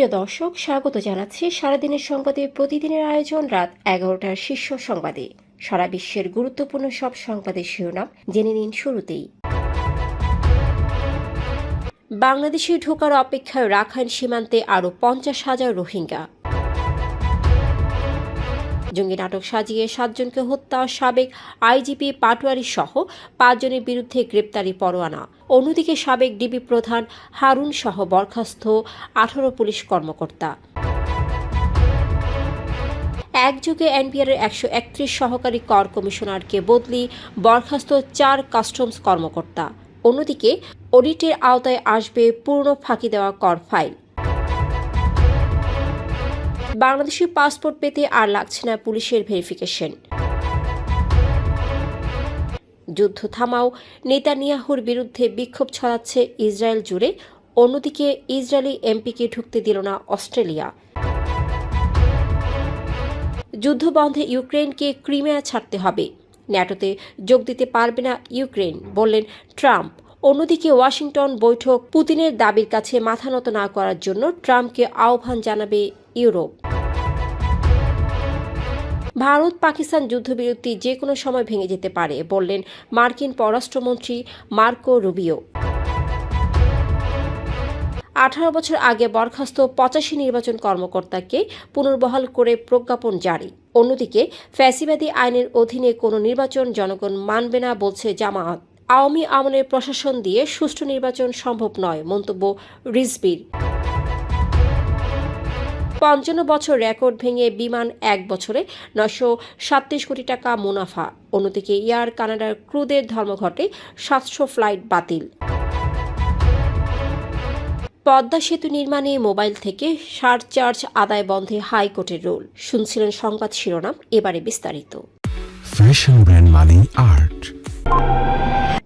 প্রিয় দর্শক, স্বাগত জানাচ্ছি সারাদিনের সংবাদে। প্রতিদিনের আয়োজন রাত এগারোটার শীর্ষ সংবাদে। সারা বিশ্বের গুরুত্বপূর্ণ সব সংবাদের শিরোনাম জেনে নিন শুরুতেই। বাংলাদেশে ঢোকার অপেক্ষায় রাখাইন সীমান্তে আরও পঞ্চাশ হাজার রোহিঙ্গা। জঙ্গি নাটক সাজিয়ে সাতজনকে হত্যা, সাবেক আইজিপি পাটোয়ারি সহ পাঁচজনের বিরুদ্ধে গ্রেপ্তারি পরোয়ানা। অন্যদিকে সাবেক ডিবি প্রধান হারুন সহ বরখাস্ত আঠারো পুলিশ কর্মকর্তা। একযোগে এনপিআরের একশো একত্রিশ সহকারী কর কমিশনারকে বদলি বরখাস্ত চার কাস্টমস কর্মকর্তা। অন্যদিকে অডিটের আওতায় আসবে পূর্ণ ফাঁকি দেওয়া কর ফাইল। বাংলাদেশি পাসপোর্ট পেতে আর লাগছে না পুলিশের ভেরিফিকেশন। যুদ্ধ থামাও, নেতানিয়াহুর বিরুদ্ধে বিক্ষোভ ছড়াচ্ছে ইসরায়েল জুড়ে, অন্যদিকে ইসরায়েলি এমপিকে ঢুকতে দিল না অস্ট্রেলিয়া। যুদ্ধ বন্ধে ইউক্রেনকে ক্রিমিয়া ছাড়তে হবে। ন্যাটোতে যোগ দিতে পারবে না ইউক্রেন, বললেন ট্রাম্প। অন্যদিকে ওয়াশিংটন বৈঠক পুতিনের দাবির কাছে মাথা নত না করার জন্য ট্রাম্পকে আহ্বান জানাবে ইউরোপ। ভারত পাকিস্তান যুদ্ধবিরতি যে কোনো সময় ভেঙে যেতে পারে, বললেন মার্কিন পররাষ্ট্রমন্ত্রী মার্কো রুবিও। আঠারো বছর আগে বরখাস্ত পঁচাশি নির্বাচন কর্মকর্তাকে পুনর্বহাল করে প্রজ্ঞাপন জারি। অন্যদিকে ফ্যাসিবাদী আইনের অধীনে কোনো নির্বাচন জনগণ মানবে না বলছে জামায়াত। আওয়ামী আমলের প্রশাসন দিয়ে সুষ্ঠু নির্বাচন সম্ভব নয়, মন্তব্য রিজবির পঞ্চান্ন বছর রেকর্ড ভেঙে বিমান এক বছরে নশো সাতত্রিশ কোটি টাকা মুনাফা। অন্যদিকে এয়ার কানাডার ক্রুদের ধর্মঘটে সাতশো ফ্লাইট বাতিল। পদ্মা সেতু নির্মাণে মোবাইল থেকে সারচার্জ আদায় বন্ধে হাইকোর্টের রুল। শুনছিলেন সংবাদ শিরোনাম, এবারে বিস্তারিত। Fashion brand art.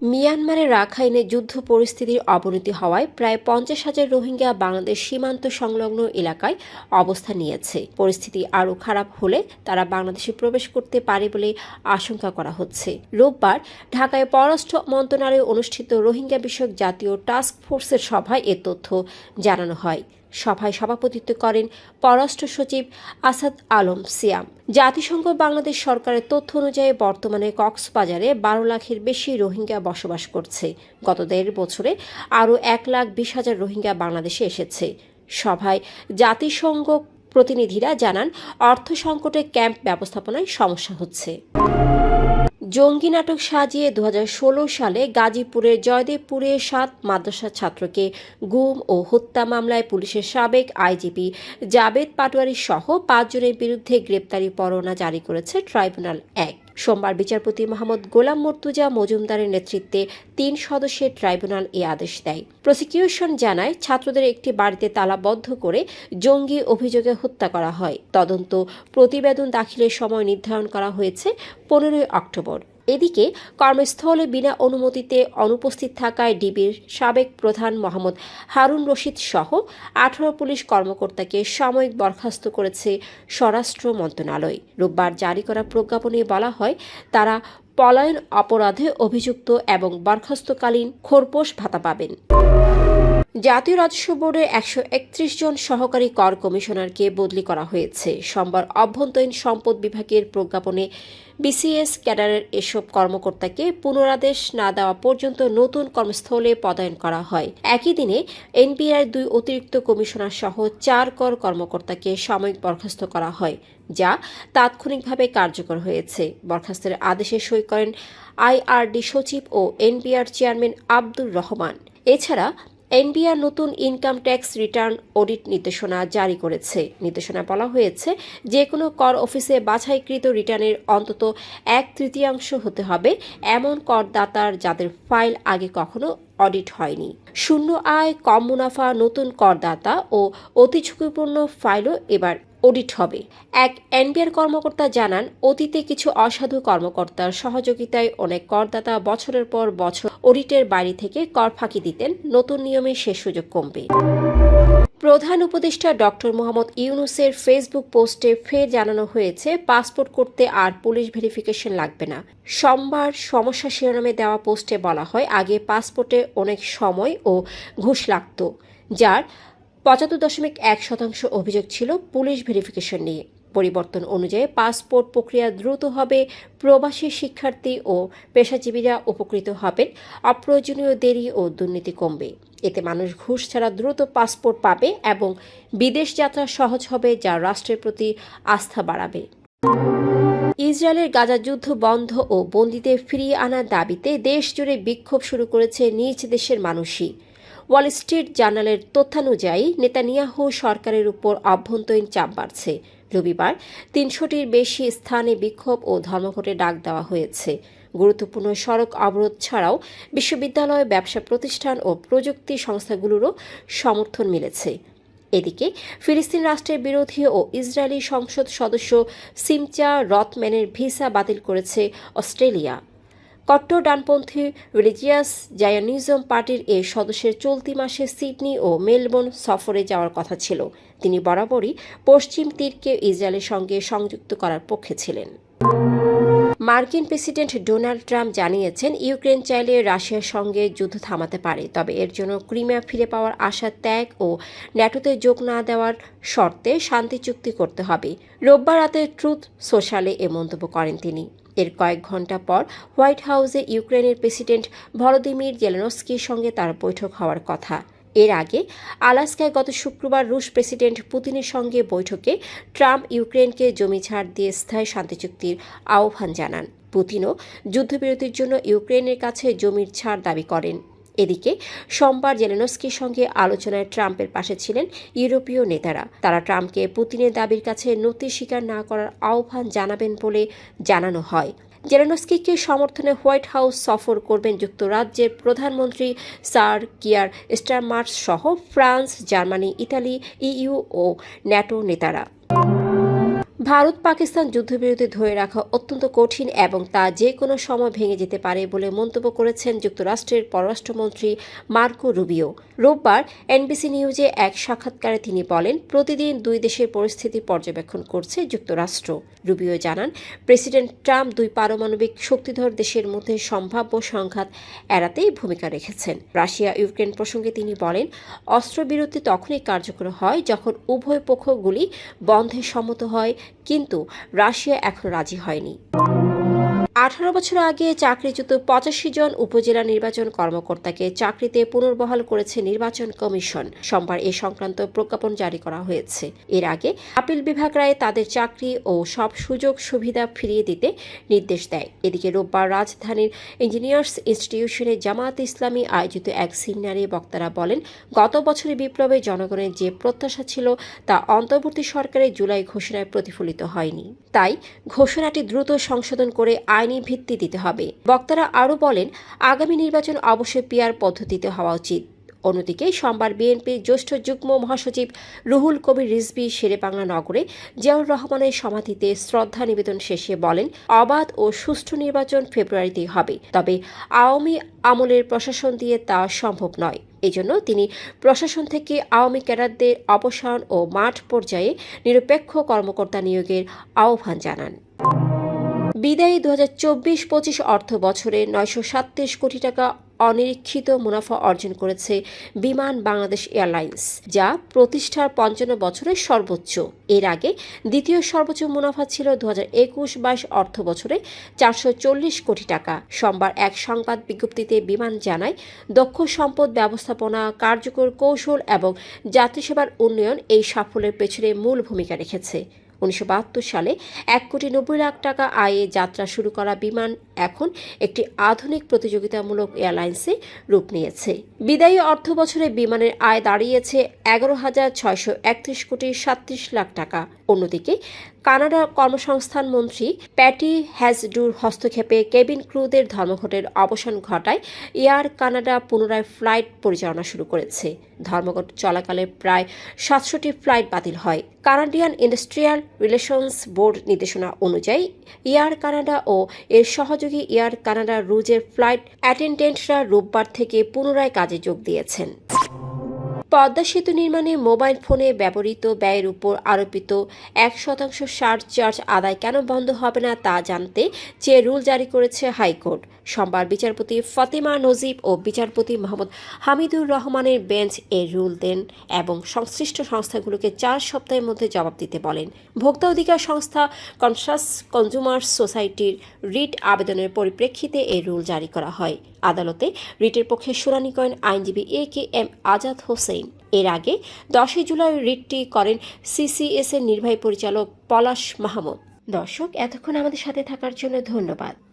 মিয়ানমারের রাখাইনে যুদ্ধ পরিস্থিতির অবনতি হওয়ায় প্রায় পঞ্চাশ হাজার রোহিঙ্গা বাংলাদেশ সীমান্ত সংলগ্ন এলাকায় অবস্থান নিয়েছে। পরিস্থিতি আরও খারাপ হলে তারা বাংলাদেশে প্রবেশ করতে পারে বলে আশঙ্কা করা হচ্ছে। রোববার ঢাকায় পররাষ্ট্র মন্ত্রণালয়ে অনুষ্ঠিত রোহিঙ্গা বিষয়ক জাতীয় টাস্ক ফোর্সের সভায় এ তথ্য জানানো হয়। সভায় সভাপতিত্ব করেন পররাষ্ট্র সচিব আসাদ আলম সিয়াম। জাতিসংঘ বাংলাদেশ সরকারের তথ্য অনুযায়ী বর্তমানে কক্সবাজারে বারো লাখের বেশি রোহিঙ্গা বসবাস করছে। গত দেড় বছরে আরও এক লাখ বিশ হাজার রোহিঙ্গা বাংলাদেশে এসেছে। সভায় জাতিসংঘ প্রতিনিধিরা জানান, অর্থ সংকটে ক্যাম্প ব্যবস্থাপনায় সমস্যা হচ্ছে। জঙ্গি নাটক সাজিয়ে দুহাজার ষোলো সালে গাজীপুরের জয়দেবপুরে সাত মাদ্রাসা ছাত্রকে গুম ও হত্যা মামলায় পুলিশের সাবেক আইজিপি জাবেদ পাটোয়ারি সহ পাঁচজনের বিরুদ্ধে গ্রেপ্তারি পরোয়ানা জারি করেছে ট্রাইব্যুনাল এক। সোমবার বিচারপতি মোহাম্মদ গোলাম মর্তুজা মজুমদারের নেতৃত্বে তিন সদস্যের ট্রাইব্যুনাল এ আদেশ দেয়। প্রসিকিউশন জানায়, ছাত্রদের একটি বাড়িতে তালাবদ্ধ করে জঙ্গি অভিযোগে হত্যা করা হয়। তদন্ত প্রতিবেদন দাখিলের সময় নির্ধারণ করা হয়েছে পনেরোই অক্টোবর। এদিকে কর্মস্থলে বিনা অনুমতিতে অনুপস্থিত থাকায় ডিবির সাবেক প্রধান মোহাম্মদ হারুন রশিদ সহ আঠারো পুলিশ কর্মকর্তাকে সাময়িক বরখাস্ত করেছে স্বরাষ্ট্র মন্ত্রণালয়। রোববার জারি করা প্রজ্ঞাপনে বলা হয়, তারা পলায়ন অপরাধে অভিযুক্ত এবং বরখাস্তকালীন খোরপোশ ভাতা পাবেন। জাতীয় রাজস্ব বোর্ডের একশো একত্রিশ জন সহকারী কর কমিশনারকে বদলি করা হয়েছে। সোমবার অভ্যন্তরীণ সম্পদ বিভাগের প্রজ্ঞাপনে বিসিএস ক্যাডারের এসব কর্মকর্তাকে পুনরাদেশ না দেওয়া পর্যন্ত নতুন কর্মস্থলে পদায়ন করা হয়। একই দিনে এনপিআর দুই অতিরিক্ত কমিশনার সহ চার কর কর্মকর্তাকে সাময়িক বরখাস্ত করা হয়, যা তাৎক্ষণিকভাবে কার্যকর হয়েছে। বরখাস্তের আদেশে সই করেন আইআরডি সচিব ও এনপিআর চেয়ারম্যান আব্দুর রহমান। এছাড়া এনবিআর নতুন ইনকাম ট্যাক্স রিটার্ন অডিট নির্দেশনা জারি করেছে। নির্দেশনা বলা হয়েছে যে কোনো কর অফিসে বাছাইকৃত রিটার্নের অন্তত এক তৃতীয়াংশ হতে হবে। এমন করদাতার যাদের ফাইল আগে কখনো অডিট হয়নি। শূন্য আয় কম মুনাফা নতুন করদাতা ও অতি ঝুঁকিপূর্ণ ফাইলও এবার অডিট হবে। এক এনবিআর কর্মকর্তা জানান, অতীতে কিছু অসাধু কর্মকর্তার সহযোগিতায় অনেক করদাতা বছরের পর বছর অডিটের বাইরে থেকে কর ফাঁকি দিতেন, নতুন নিয়মে সে সুযোগ কমবে। প্রধান উপদেষ্টা ডক্টর মোহাম্মদ ইউনুসের ফেসবুক পোস্টে ফের জানানো হয়েছে, পাসপোর্ট করতে আর পুলিশ ভেরিফিকেশন লাগবে না। সোমবার সমস্যা শিরোনামে দেওয়া পোস্টে বলা হয়, আগে পাসপোর্টে অনেক সময় ও ঘুষ লাগত, যার পঁচাত্তর দশমিক এক শতাংশ অভিযোগ ছিল পুলিশ ভেরিফিকেশন নিয়ে। পরিবর্তন অনুযায়ী পাসপোর্ট প্রক্রিয়া দ্রুত হবে, প্রবাসী শিক্ষার্থী ও পেশাজীবীরা উপকৃত হবেন, অপ্রয়োজনীয় দেরি ও দুর্নীতি কমবে। এতে মানুষ ঘুষ ছাড়া দ্রুত পাসপোর্ট পাবে এবং বিদেশ যাত্রা সহজ হবে যা রাষ্ট্রের প্রতি আস্থা বাড়াবে। ইসরায়েলের গাজা যুদ্ধ বন্ধ ও বন্দীদের ফিরিয়ে আনার দাবিতে দেশ জুড়ে বিক্ষোভ শুরু করেছে নিজ দেশের মানুষই। ওয়াল স্ট্রিট জার্নালের তথ্যানুযায়ী নেতানিয়াহু সরকারের উপর অভ্যন্তরীণ চাপ বাড়ছে। রবিবার তিনশোটির বেশি স্থানে বিক্ষোভ ও ধর্মঘটে ডাক দেওয়া হয়েছে। গুরুত্বপূর্ণ সড়ক অবরোধ ছাড়াও বিশ্ববিদ্যালয়, ব্যবসা প্রতিষ্ঠান ও প্রযুক্তি সংস্থাগুলোরও সমর্থন মিলেছে। এদিকে ফিলিস্তিন রাষ্ট্রের বিরোধী ও ইসরায়েলি সংসদ সদস্য সিমচা রথম্যানের ভিসা বাতিল করেছে অস্ট্রেলিয়া। কট্টর ডানপন্থী রিলিজিয়াস জায়ানিজম পার্টির এ সদস্যের চলতি মাসে সিডনি ও মেলবোর্ন সফরে যাওয়ার কথা ছিল। তিনি বরাবরই পশ্চিম তীরকে ইসরায়েলের সঙ্গে সংযুক্ত করার পক্ষে ছিলেন। মার্কিন প্রেসিডেন্ট ডোনাল্ড ট্রাম্প জানিয়েছেন, ইউক্রেন চাইলে রাশিয়ার সঙ্গে যুদ্ধ থামাতে পারে, তবে এর জন্য ক্রিমিয়া ফিরে পাওয়ার আশা ত্যাগ ও ন্যাটোতে যোগ না দেওয়ার শর্তে শান্তি চুক্তি করতে হবে। রোববার রাতে ট্রুথ সোশ্যালে এ মন্তব্য করেন তিনি। এর কয়েক ঘণ্টা পর হোয়াইট হাউসে ইউক্রেনের প্রেসিডেন্ট ভলোদিমির জেলেনস্কির সঙ্গে তার বৈঠক হওয়ার কথা। এর আগে আলাস্কায় গত শুক্রবার রুশ প্রেসিডেন্ট পুতিনের সঙ্গে বৈঠকে ট্রাম্প ইউক্রেনকে জমি ছাড় দিয়ে স্থায়ী শান্তি চুক্তির আহ্বান জানান। পুতিনও যুদ্ধবিরতির জন্য ইউক্রেনের কাছে জমির ছাড় দাবি করেন। এদিকে, সোমবার জেলেনস্কির সঙ্গে আলোচনায় ট্রাম্পের পাশে ছিলেন ইউরোপীয় নেতারা। তারা ট্রাম্পকে পুতিনের দাবির কাছে নতি স্বীকার না করার আহ্বান জানাবেন বলে জানানো হয়। জেলেনস্কিকে সমর্থনে হোয়াইট হাউস সফর করবেন যুক্তরাজ্যের প্রধানমন্ত্রী স্যার কিয়ার স্টারমার্স সহ ফ্রান্স, জার্মানি, ইতালি, ইইউ ও ন্যাটো নেতারা। ভারত পাকিস্তান যুদ্ধবিরতি ধরে রাখা অত্যন্ত কঠিন এবং তা যে কোনো সময় ভেঙে যেতে পারে বলে মন্তব্য করেছেন যুক্তরাষ্ট্রের পররাষ্ট্রমন্ত্রী মার্কো রুবিও। রোববার এনবিসি নিউজে এক সাক্ষাৎকারে তিনি বলেন, প্রতিদিন দুই দেশের পরিস্থিতি পর্যবেক্ষণ করছে যুক্তরাষ্ট্র। রুবিও জানান, প্রেসিডেন্ট ট্রাম্প দুই পারমাণবিক শক্তিধর দেশের মধ্যে সম্ভাব্য সংঘাত এড়াতেই ভূমিকা রেখেছেন। রাশিয়া ইউক্রেন প্রসঙ্গে তিনি বলেন, অস্ত্রবিরতি তখনই কার্যকর হয় যখন উভয় পক্ষগুলি বন্ধে সম্মত হয় কিন্তু রাশিয়া এখন রাজি হয়নি। আঠারো বছর আগে চাকরিচ্যুত পঁচাশি জন উপজেলা নির্বাচন কর্মকর্তাকে চাকরিতে পুনর্বহাল করেছে নির্বাচন কমিশন। সোমবার এ সংক্রান্ত প্রজ্ঞাপন জারি করা হয়েছে। এর আগে আপিল বিভাগ রায় তাদের চাকরি ও সব সুযোগ সুবিধা ফিরিয়ে দিতে নির্দেশ দেয়। এদিকে রোববার রাজধানীর ইঞ্জিনিয়ার্স ইনস্টিটিউশনে জামায়াত ইসলামী আয়োজিত এক সেমিনারে বক্তারা বলেন, গত বছরের বিপ্লবে জনগণের যে প্রত্যাশা ছিল তা অন্তর্বর্তী সরকারের জুলাই ঘোষণায় প্রতিফলিত হয়নি। তাই ঘোষণাটি দ্রুত সংশোধন করে আইনি ভিত্তি দিতে হবে। বক্তারা আরও বলেন, আগামী নির্বাচন অবশ্যই পিয়ার পদ্ধতিতে হওয়া উচিত। অন্যদিকে সোমবার বিএনপির জ্যেষ্ঠ যুগ্ম মহাসচিব রুহুল কবির রিজভি শেরেবাংলা নগরে জিয়াউর রহমানের সমাধিতে শ্রদ্ধা নিবেদন শেষে বলেন, অবাধ ও সুষ্ঠু নির্বাচন ফেব্রুয়ারিতেই হবে। তবে আওয়ামী আমলের প্রশাসন দিয়ে তা সম্ভব নয়। এজন্য তিনি প্রশাসন থেকে আওয়ামী ক্যাডারদের অপসারণ ও মাঠ পর্যায়ে নিরপেক্ষ কর্মকর্তা নিয়োগের আহ্বান জানান। বিদায়ী দু হাজার চব্বিশ পঁচিশ অর্থ বছরে নয়শো সাতত্রিশ কোটি টাকা অনিরীক্ষিত মুনাফা অর্জন করেছে বিমান বাংলাদেশ এয়ারলাইন্স, যা প্রতিষ্ঠার পঞ্চান্ন বছরের সর্বোচ্চ। এর আগে দ্বিতীয় সর্বোচ্চ মুনাফা ছিল দু হাজার একুশ বাইশ অর্থ বছরে চারশো চল্লিশ কোটি টাকা। সোমবার এক সংবাদ বিজ্ঞপ্তিতে বিমান জানায়, দক্ষ সম্পদ ব্যবস্থাপনা, কার্যকর কৌশল এবং যাত্রীসেবার উন্নয়ন এই সাফল্যের পেছনে মূল ভূমিকা রেখেছে। উনিশশো বাহাত্তর সালে এক কোটি নব্বই লাখ টাকা আয়ে যাত্রা শুরু করা বিমান এখন একটি আধুনিক প্রতিযোগিতামূলক এয়ারলাইন্সে রূপ নিয়েছে। বিদায়ী অর্থ বছরে বিমানের আয় দাঁড়িয়েছে এগারো হাজার ছয়শো একত্রিশ কোটি সাতত্রিশ লাখ টাকা। অন্যদিকে, কানাডা কর্মসংস্থান মন্ত্রী প্যাটি হ্যাজডুর হস্তক্ষেপে কেবিন ক্রুদের ধর্মঘটের অবসান ঘটায় এয়ার কানাডা পুনরায় ফ্লাইট পরিচালনা শুরু করেছে। ধর্মঘট চলাকালে প্রায় সাতশোটি ফ্লাইট বাতিল হয়। কানাডিয়ান ইন্ডাস্ট্রিয়াল রিলেশনস বোর্ড নির্দেশনা অনুযায়ী এয়ার কানাডা ও এর সহযোগী এয়ার কানাডা রুজের ফ্লাইট অ্যাটেন্ডেন্টরা রোববার থেকে পুনরায় কাজে যোগ দিয়েছেন। পদ্মা সেতু নির্মাণে মোবাইল ফোনে ব্যবহৃত ব্যয়ের উপর আরোপিত এক শতাংশ সার চার্জ আদায় কেন বন্ধ হবে না তা জানতে চেয়ে রুল জারি করেছে হাইকোর্ট। সোমবার বিচারপতি ফাতেমা নজিব ও বিচারপতি মোহাম্মদ হামিদুর রহমানের বেঞ্চ এ রুল দেন এবং সংশ্লিষ্ট সংস্থাগুলোকে চার সপ্তাহের মধ্যে জবাব দিতে বলেন। ভোক্তা অধিকার সংস্থা কনসাস কনজুমার্স সোসাইটির রিট আবেদনের পরিপ্রেক্ষিতে এই রুল জারি করা হয়। আদালতে রিটের পক্ষে শুনানি করেন আইনজীবী A K M Azad Hossain. এর আগে দশই জুলাই রিটটি করেন সিসিএস এর নির্বাহী পরিচালক পলাশ মাহমুদ। দর্শক, এতক্ষণ আমাদের সাথে থাকার জন্য ধন্যবাদ।